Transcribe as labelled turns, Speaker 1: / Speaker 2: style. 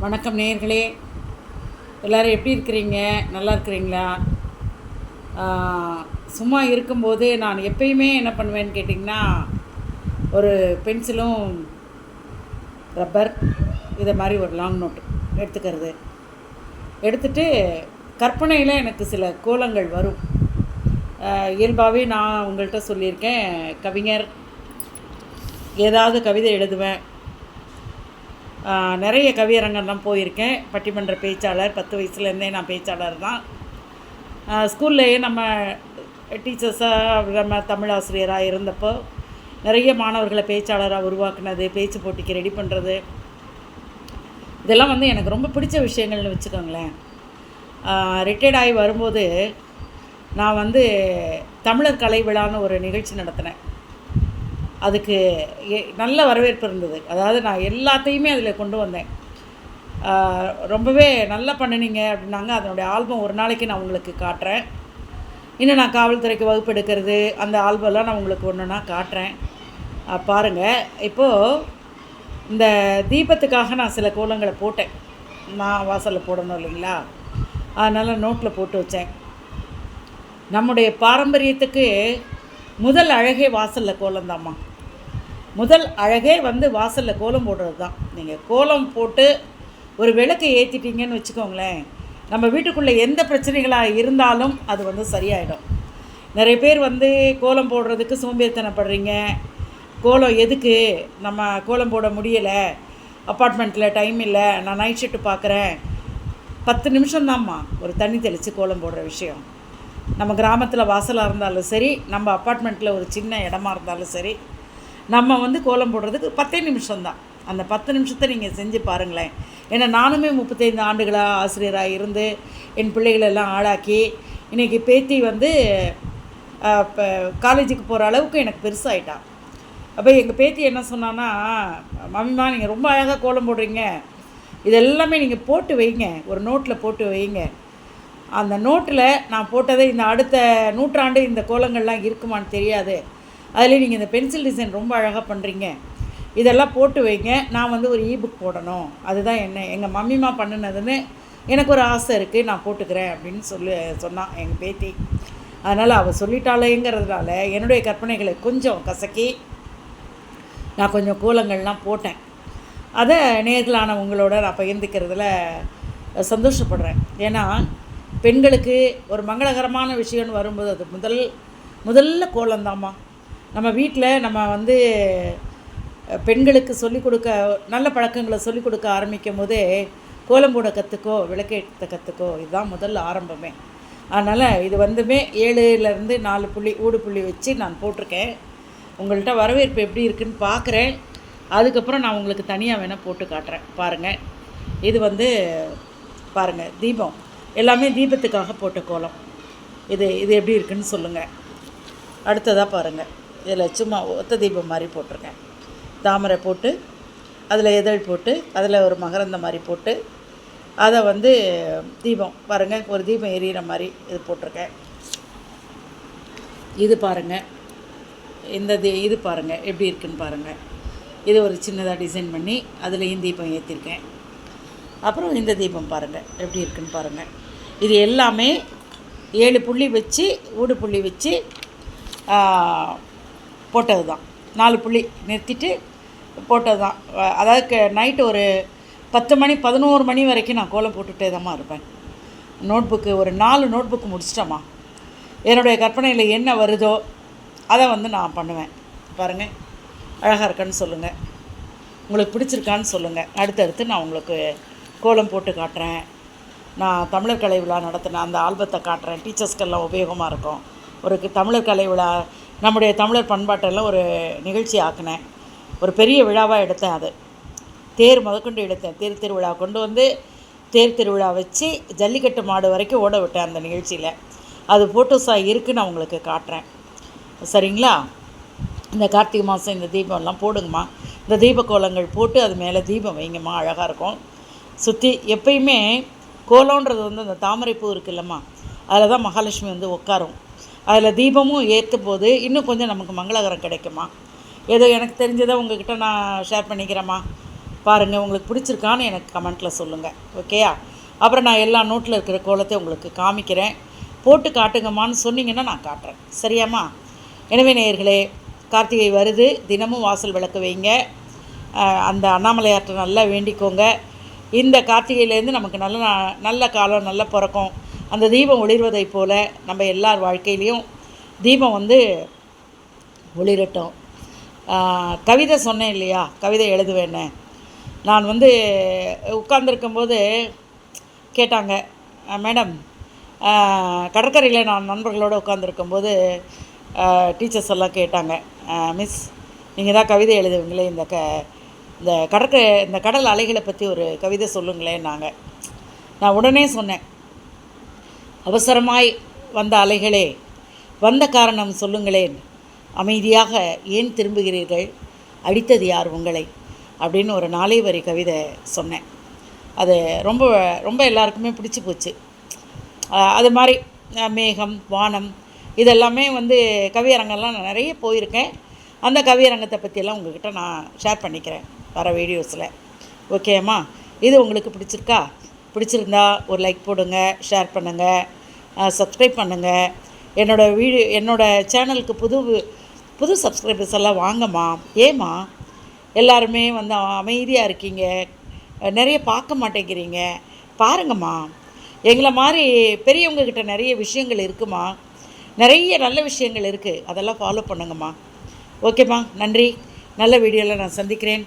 Speaker 1: வணக்கம் நேயர்களே. எல்லோரும் எப்படி இருக்கிறீங்க? நல்லா இருக்கிறீங்களா? சும்மா இருக்கும்போது நான் எப்பயுமே என்ன பண்ணுவேன்னு கேட்டிங்கன்னா ஒரு பென்சிலும் ரப்பர் இதை மாதிரி ஒரு லாங் நோட் எடுத்துக்கிறது. எடுத்துட்டு கற்பனையில் எனக்கு சில கோலங்கள் வரும். இயல்பாகவே நான் உங்கள்கிட்ட சொல்லியிருக்கேன் கவிஞர் ஏதாவது கவிதை எழுதுவேன். நிறைய கவியரங்கெல்லாம் போயிருக்கேன். பட்டிமன்ற பேச்சாளர் பத்து வயசுலேருந்தே நான் பேச்சாளர் தான். ஸ்கூல்லையே நம்ம டீச்சர்ஸாக நம்ம தமிழ் ஆசிரியராக இருந்தப்போ நிறைய மாணவர்களை பேச்சாளராக உருவாக்குனது பேச்சு போட்டிக்கு ரெடி பண்ணுறது இதெல்லாம் வந்து எனக்கு ரொம்ப பிடிச்ச விஷயங்கள்னு வச்சுக்கோங்களேன். ரிட்டையர்ட் ஆகி வரும்போது நான் வந்து தமிழர் கலை விழான்னு ஒரு நிகழ்ச்சி நடத்தினேன். அதுக்கு நல்ல வரவேற்பு இருந்தது. அதாவது நான் எல்லாத்தையுமே அதில் கொண்டு வந்தேன். ரொம்பவே நல்லா பண்ணினீங்க அப்படின்னாங்க. அதனுடைய ஆல்பம் ஒரு நாளைக்கு நான் உங்களுக்கு காட்டுறேன். இன்னும் நான் காவல்துறைக்கு வகுப்பு எடுக்கிறது அந்த ஆல்பம்லாம் நான் உங்களுக்கு ஒன்றுனா காட்டுறேன். பாருங்கள் இப்போது இந்த தீபத்துக்காக நான் சில கோலங்களை போட்டேன். நான் வாசலில் போடணும் இல்லைங்களா? அதனால் நோட்டில் போட்டு வச்சேன். நம்முடைய பாரம்பரியத்துக்கு முதல் அழகே வாசலில் கோலம்தாம்மா. முதல் அழகே வந்து வாசலில் கோலம் போடுறது தான் நீங்கள் கோலம் போட்டு ஒரு விளக்கு ஏற்றிட்டீங்கன்னு வச்சுக்கோங்களேன் நம்ம வீட்டுக்குள்ளே எந்த பிரச்சனைகளாக இருந்தாலும் அது வந்து சரியாயிடும். நிறைய பேர் வந்து கோலம் போடுறதுக்கு சோம்பேறித்தனப்படுறீங்க. கோலம் எதுக்கு? நம்ம கோலம் போட முடியலை. அப்பார்ட்மெண்ட்டில் டைம் இல்லை. நான் நைட் ஷிஃப்ட் பார்க்குறேன் பத்து நிமிஷம்தாம்மா ஒரு தண்ணி தெளித்து கோலம் போடுற விஷயம். நம்ம கிராமத்தில் வாசலாக இருந்தாலும் சரி நம்ம அப்பார்ட்மெண்ட்டில் ஒரு சின்ன இடமா இருந்தாலும் சரி நம்ம வந்து கோலம் போடுறதுக்கு பத்தே நிமிஷம்தான். அந்த பத்து நிமிஷத்தை நீங்கள் செஞ்சு பாருங்களேன். ஏன்னா நானுமே முப்பத்தைந்து ஆண்டுகளாக ஆசிரியராக இருந்து என் பிள்ளைகளெல்லாம் ஆளாக்கி இன்றைக்கி பேத்தி வந்து இப்போ காலேஜுக்கு போகிற அளவுக்கு எனக்கு பெருசாகிட்டான் அப்போ எங்கள் பேத்தி என்ன சொன்னான்னா மம்மிமா நீங்கள் ரொம்ப அழகாக கோலம் போடுறீங்க. இதெல்லாமே நீங்கள் போட்டு வைங்க. ஒரு நோட்டில் போட்டு வைங்க. அந்த நோட்டில் நான் போட்டதை இந்த அடுத்த நூற்றாண்டு இந்த கோலங்கள்லாம் இருக்குமான்னு தெரியாது. அதில் நீங்கள் இந்த பென்சில் டிசைன் ரொம்ப அழகாக பண்ணுறீங்க இதெல்லாம் போட்டு வைங்க. நான் வந்து ஒரு ஈபுக் போடணும். அதுதான் என்ன எங்கள் மம்மிமா பண்ணினதுன்னு எனக்கு ஒரு ஆசை இருக்குது நான் போட்டுக்கிறேன் அப்படின்னு சொல்லி சொன்னான் எங்கள் பேத்தி. அதனால் அவள் சொல்லிட்டாளேங்கிறதுனால என்னுடைய கற்பனைகளை கொஞ்சம் கசக்கி நான் கொஞ்சம் கோலங்கள்லாம் போட்டேன். அதை நேர்களான உங்களோட நான் பகிர்ந்துக்கிறதுல சந்தோஷப்படுறேன். ஏன்னா பெண்களுக்கு ஒரு மங்களகரமான விஷயம்னு வரும்போது அது முதல் முதல்ல கோலம்தாம்மா. நம்ம வீட்டில் நம்ம வந்து பெண்களுக்கு சொல்லிக் கொடுக்க நல்ல பழக்கங்களை சொல்லிக் கொடுக்க ஆரம்பிக்கும் போதே கோலம் போட கற்றுக்கோ விளக்கேற்ற கற்றுக்கோ இதுதான் முதல் ஆரம்பமே. அதனால் இது வந்துமே ஏழுலேருந்து நாலு புள்ளி ஊடு புள்ளி வச்சு நான் போட்டிருக்கேன். உங்கள்கிட்ட வரவேற்பு எப்படி இருக்குன்னு பார்க்குறேன் அதுக்கப்புறம் நான் உங்களுக்கு தனியாக வேணால் போட்டு காட்டுறேன். பாருங்கள் இது வந்து பாருங்கள் தீபம். எல்லாமே தீபத்துக்காக போட்ட கோலம். இது இது எப்படி இருக்குன்னு சொல்லுங்கள் அடுத்ததாக பாருங்கள் இதில் சும்மா ஒத்த தீபம் மாதிரி போட்டிருக்கேன். தாமரை போட்டு அதில் எதழ் போட்டு அதில் ஒரு மகரந்த மாதிரி போட்டு அதை வந்து தீபம் பாருங்கள் ஒரு தீபம் எரியிற மாதிரி இது போட்டிருக்கேன். இது பாருங்கள் இந்த தீ இது பாருங்கள் எப்படி இருக்குன்னு பாருங்கள் இது ஒரு சின்னதாக டிசைன் பண்ணி அதுலேயும் தீபம் ஏற்றிருக்கேன். அப்புறம் இந்த தீபம் பாருங்கள் எப்படி இருக்குன்னு பாருங்கள் இது எல்லாமே ஏழு புள்ளி வச்சு ஊடு புள்ளி வச்சு போட்டது தான் நாலு புள்ளி நிறுத்திட்டு போட்டது தான் அதாவது நைட்டு ஒரு பத்து மணி பதினோரு மணி வரைக்கும் நான் கோலம் போட்டுகிட்டே தான் இருப்பேன். நோட் புக்கு ஒரு நாலு நோட் புக்கு முடிச்சிட்டேம்மா. என்னுடைய கற்பனையில் என்ன வருதோ அதை வந்து நான் பண்ணுவேன். பாருங்கள் அழகாக இருக்கான்னு சொல்லுங்கள் உங்களுக்கு பிடிச்சிருக்கான்னு சொல்லுங்கள் அடுத்தடுத்து நான் உங்களுக்கு கோலம் போட்டு காட்டுறேன். நான் தமிழர் கலை விழா நடத்தின அந்த ஆல்பத்தை காட்டுறேன். டீச்சர்ஸ்க்கெல்லாம் உபயோகமாக இருக்கும். ஒரு தமிழர் கலை விழா நம்முடைய தமிழர் பண்பாட்டெல்லாம் ஒரு நிகழ்ச்சி ஆக்கினேன். ஒரு பெரிய விழாவாக எடுத்தேன் அது. தேர் முதற்கொண்டு எடுத்தேன். தேர் திருவிழா கொண்டு வந்து தேர் திருவிழா வச்சு ஜல்லிக்கட்டு மாடு வரைக்கும் ஓட விட்டேன் அந்த நிகழ்ச்சியில். அது ஃபோட்டோஸாக இருக்குது நான் உங்களுக்கு காட்டுறேன். சரிங்களா? இந்த கார்த்திகை மாதம் இந்த தீபம்லாம் போடுங்கம்மா. இந்த தீப கோலங்கள் போட்டு அது மேலே தீபம் வைங்கம்மா அழகாக இருக்கும். சுற்றி எப்பயுமே கோலன்றது வந்து அந்த தாமரைப்பூ இருக்குல்லம்மா. அதில் தான் மகாலட்சுமி வந்து உட்காரும். அதில் தீபமும் ஏற்றும் போது இன்னும் கொஞ்சம் நமக்கு மங்களகரம் கிடைக்குமா? ஏதோ எனக்கு தெரிஞ்சதை உங்ககிட்ட நான் ஷேர் பண்ணிக்கிறேம்மா. பாருங்கள் உங்களுக்கு பிடிச்சிருக்கான்னு எனக்கு கமெண்ட்டில் சொல்லுங்கள் ஓகேயா அப்புறம் நான் எல்லா நோட்டில் இருக்கிற கோலத்தையும் உங்களுக்கு காமிக்கிறேன். போட்டு காட்டுங்கம்மான்னு சொன்னீங்கன்னா நான் காட்டுறேன். சரியாம்மா? எனவே நேயர்களே கார்த்திகை வருது. தினமும் வாசல் விளக்கு வைங்க. அந்த அண்ணாமலையார்ட்ட நல்லா வேண்டிக்கோங்க. இந்த கார்த்திகையிலேருந்து நமக்கு நல்ல நல்ல காலம் நல்ல பிறக்கும். அந்த தீபம் ஒளிர்வதைப் போல் நம்ம எல்லார் வாழ்க்கையிலையும் தீபம் வந்து ஒளிரட்டும். கவிதை சொன்னேன் இல்லையா? கவிதை எழுதுவேன்னு. நான் வந்து உட்கார்ந்துருக்கும்போது கேட்டாங்க மேடம் கடற்கரையில் நான் நண்பர்களோடு உட்காந்துருக்கும்போது டீச்சர்ஸ் எல்லாம் கேட்டாங்க மிஸ் நீங்கள் தான் கவிதை எழுதுவீங்களே இந்த க இந்த கடற்கரை இந்த கடல் அலைகளை பற்றி ஒரு கவிதை சொல்லுங்களேன் நாங்கள் நான் உடனே சொன்னேன் அவசரமாய் வந்த அலைகளே வந்த காரணம் சொல்லுங்களேன். அமைதியாக ஏன் திரும்புகிறீர்கள்? அடித்தது யார் உங்களை? அப்படின்னு ஒரு நாளை வரி கவிதை சொன்னேன். அது ரொம்ப ரொம்ப எல்லாருக்குமே பிடிச்சி போச்சு. அது மாதிரி மேகம் வானம் இதெல்லாமே வந்து கவியரங்கெல்லாம் நான் நிறைய போயிருக்கேன். அந்த கவியரங்கத்தை பற்றியெல்லாம் உங்கள்கிட்ட நான் ஷேர் பண்ணிக்கிறேன் வர வீடியோஸில். ஓகேம்மா? இது உங்களுக்கு பிடிச்சிருக்கா? பிடிச்சிருந்தா ஒரு லைக் போடுங்க ஷேர் பண்ணுங்கள் சப்ஸ்கிரைப் பண்ணுங்கள் என்னோடய வீடியோ என்னோடய சேனலுக்கு புது புது சப்ஸ்கிரைபர்ஸ் எல்லாம் வாங்கம்மா. ஏம்மா? எல்லாருமே வந்து அமைதியாக இருக்கீங்க. நிறைய பார்க்க மாட்டேங்கிறீங்க. பாருங்கம்மா. எங்களை மாதிரி பெரியவங்கக்கிட்ட நிறைய விஷயங்கள் இருக்குமா நிறைய நல்ல விஷயங்கள் இருக்குது அதெல்லாம் ஃபாலோ பண்ணுங்கம்மா. ஓகேம்மா நன்றி. நல்ல வீடியோவில் நான் சந்திக்கிறேன்.